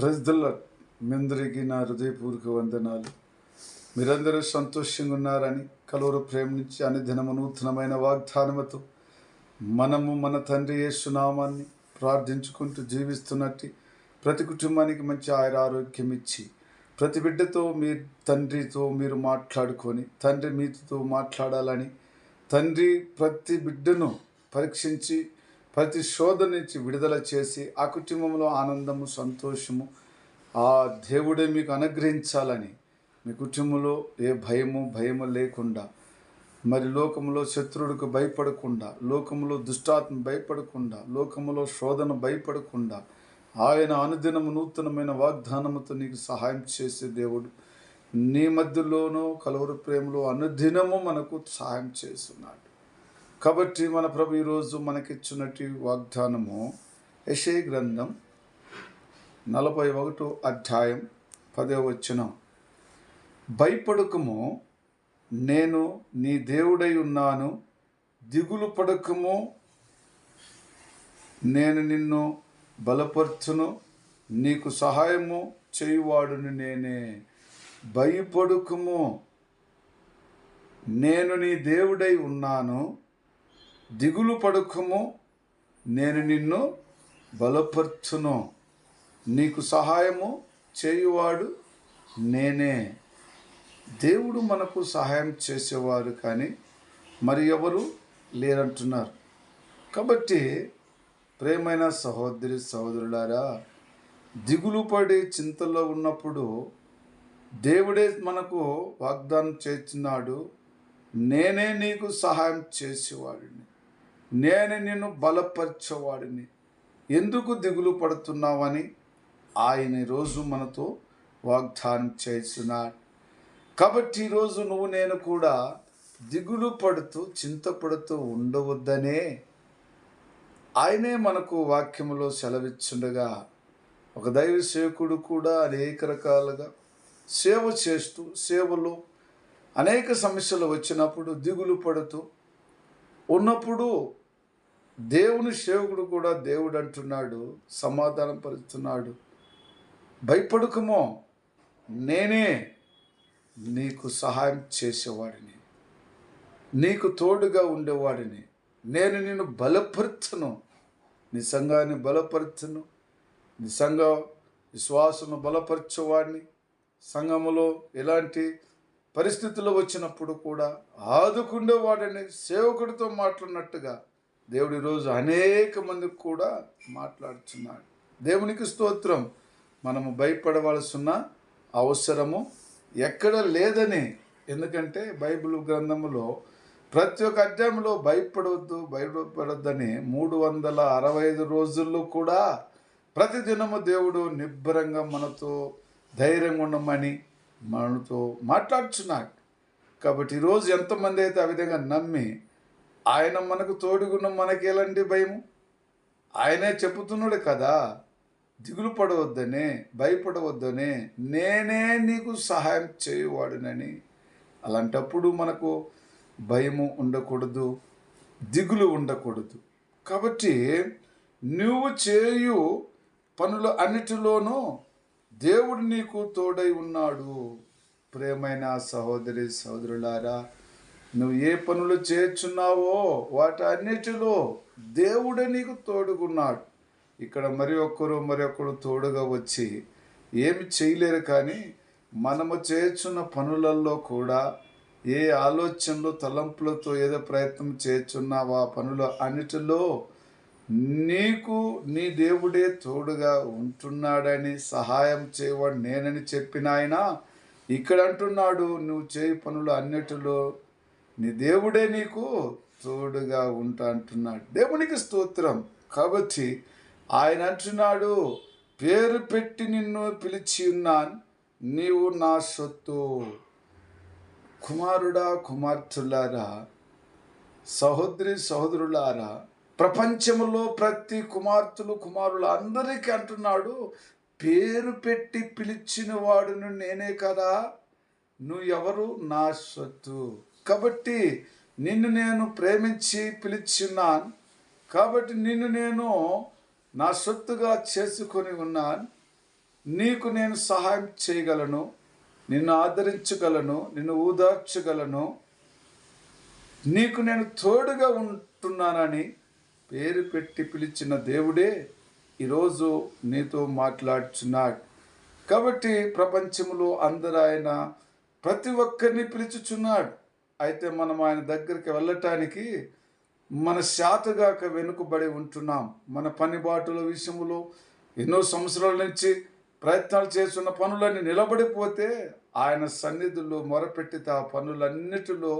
ప్రజల మీ అందరికీ నా హృదయపూర్వక వందనాలు. మీరందరూ సంతోషంగా ఉన్నారని కలువరు ప్రేమ నుంచి అనుదినము నూతనమైన వాగ్దానముతో మనము మన తండ్రి యేసునామాన్ని ప్రార్థించుకుంటూ జీవిస్తున్నట్టు ప్రతి కుటుంబానికి మంచి ఆయుర ఆరోగ్యం ఇచ్చి ప్రతి బిడ్డతో మీ తండ్రితో మీరు మాట్లాడుకొని తండ్రి మీతో మాట్లాడాలని తండ్రి ప్రతి బిడ్డను పరీక్షించి ప్రతి శోధ నుంచి విడుదల చేసి ఆ కుటుంబంలో ఆనందము సంతోషము ఆ దేవుడే మీకు అనుగ్రహించాలని మీ కుటుంబంలో ఏ భయము భయము లేకుండా మరి లోకంలో శత్రువుడికి భయపడకుండా లోకంలో దుష్టాత్మ భయపడకుండా లోకములో శోధన భయపడకుండా ఆయన అనుదినము నూతనమైన వాగ్దానముతో నీకు సహాయం చేసే దేవుడు. నీ మధ్యలోనూ కలువరు ప్రేమలో అనుదినము మనకు సహాయం చేస్తున్నాడు. కాబట్టి మన ప్రభు ఈరోజు మనకిచ్చినటి వాగ్దానము యశే గ్రంథం నలభై ఒకటో అధ్యాయం పదే వచ్చిన భయపడకము నేను నీ దేవుడై ఉన్నాను దిగులు పడకము నేను నిన్ను బలపరచును నీకు సహాయము చేయువాడును నేనే. భయపడుకుము నేను నీ దేవుడై ఉన్నాను దిగులు పడుకుము నేను నిన్ను బలపర్చును. నీకు సహాయము చేయువాడు నేనే. దేవుడు మనకు సహాయం చేసేవారు కానీ మరి ఎవరు లేరంటున్నారు. కాబట్టి ప్రేమైన సహోదరి సహోదరులారా దిగులు పడి చింతలో ఉన్నప్పుడు దేవుడే మనకు వాగ్దానం చేస్తున్నాడు నేనే నీకు సహాయం చేసేవాడిని. నేను నిన్ను బలపరచేవాడిని. ఎందుకు దిగులు పడుతున్నావని ఆయన ఈరోజు మనతో వాగ్దానం చేస్తున్నాడు. కాబట్టి ఈరోజు నువ్వు నేను కూడా దిగులు పడుతూ చింతపడుతూ ఉండవద్దనే. ఆయనే మనకు వాక్యములో సెలవిచ్చుండగా ఒక దైవ సేవకుడు కూడా అనేక రకాలుగా సేవ చేస్తూ సేవలో అనేక సమస్యలు వచ్చినప్పుడు దిగులు పడుతూ ఉన్నప్పుడు దేవుని సేవకుడు కూడా దేవుడు అంటున్నాడు సమాధానం పరుస్తున్నాడు భయపడుకమో నేనే నీకు సహాయం చేసేవాడిని. నీకు తోడుగా ఉండేవాడిని. నేను నిన్ను బలపరుచును. నీ సంఘాన్ని బలపరుచును. నీ సంఘ విశ్వాసను బలపరచేవాడిని. సంఘములో ఎలాంటి పరిస్థితులు వచ్చినప్పుడు కూడా ఆదుకుండేవాడని సేవకుడితో మాట్లాడినట్టుగా దేవుడు ఈరోజు అనేక మందికి కూడా మాట్లాడుతున్నాడు. దేవునికి స్తోత్రం. మనము భయపడవలసిన అవసరము ఎక్కడ లేదని. ఎందుకంటే బైబిల్ గ్రంథములో ప్రతి ఒక్క అధ్యాయంలో భయపడవద్దు భయపడొద్దని మూడు వందల అరవై ఐదు రోజుల్లో కూడా ప్రతిదినము దేవుడు నిబ్బరంగా మనతో ధైర్యంగా ఉండమని మనతో మాట్లాడుచున్నాడు. కాబట్టి ఈరోజు ఎంతమంది అయితే ఆ విధంగా నమ్మి ఆయన మనకు తోడుగున్న మనకి ఎలాంటి భయము? ఆయనే చెబుతున్నాడు కదా. దిగులు పడవద్దనే భయపడవద్దనే నేనే నీకు సహాయం చేయువాడునని. అలాంటప్పుడు మనకు భయము ఉండకూడదు దిగులు ఉండకూడదు. కాబట్టి నువ్వు చేయు పనుల అన్నిటిలోనూ దేవుడు నీకు తోడై ఉన్నాడు. ప్రేమైన సహోదరి సహోదరులారా నువ్వు ఏ పనులు చేర్చున్నావో వాటి అన్నిటిలో దేవుడే నీకు తోడుగున్నాడు. ఇక్కడ మరి ఒక్కరు మరి ఒక్కరు తోడుగా వచ్చి ఏమి చేయలేరు కానీ మనము చేర్చున్న పనులలో కూడా ఏ ఆలోచనలు తలంపులతో ఏదో ప్రయత్నం చేర్చున్నావో ఆ పనులు అన్నిటిలో నీకు నీ దేవుడే తోడుగా ఉంటున్నాడని సహాయం చేయవాడు నేనని చెప్పిన ఆయన ఇక్కడ అంటున్నాడు నువ్వు చేయి పనులు అన్నిటిలో నీ దేవుడే నీకు తోడుగా ఉంటా అంటున్నాడు. దేవునికి స్తోత్రం. కాబట్టి ఆయన అంటున్నాడు పేరు పెట్టి నిన్ను పిలిచి ఉన్నాను నీవు నా సొత్తు. కుమారుడా కుమార్తెలారా సహోదరి సహోదరులారా ప్రపంచంలో ప్రతి కుమార్తెలు కుమారులు అందరికీ అంటున్నాడు పేరు పెట్టి పిలిచిన వాడును నేనే కదా. నువ్వు ఎవరు? నా సొత్తు. కాబట్టి నిన్ను నేను ప్రేమించి పిలిచున్నాను. కాబట్టి నిన్ను నేను నా సొత్తుగా చేసుకొని ఉన్నాను. నీకు నేను సహాయం చేయగలను. నిన్ను ఆదరించగలను. నిన్ను ఊదార్చగలను. నీకు నేను తోడుగా ఉంటున్నానని పేరు పెట్టి పిలిచిన దేవుడే ఈరోజు నీతో మాట్లాడుచున్నాడు. కాబట్టి ప్రపంచంలో అందరూ ఆయన ప్రతి ఒక్కరిని పిలుచుచున్నాడు. అయితే మనం ఆయన దగ్గరికి వెళ్ళటానికి మన శాతగాక వెనుకబడి ఉంటున్నాం. మన పనిబాటుల విషయంలో ఎన్నో సంవత్సరాల నుంచి ప్రయత్నాలు చేస్తున్న పనులన్నీ నిలబడిపోతే ఆయన సన్నిధిలో మొరపెట్టితే ఆ పనులన్నిటిలో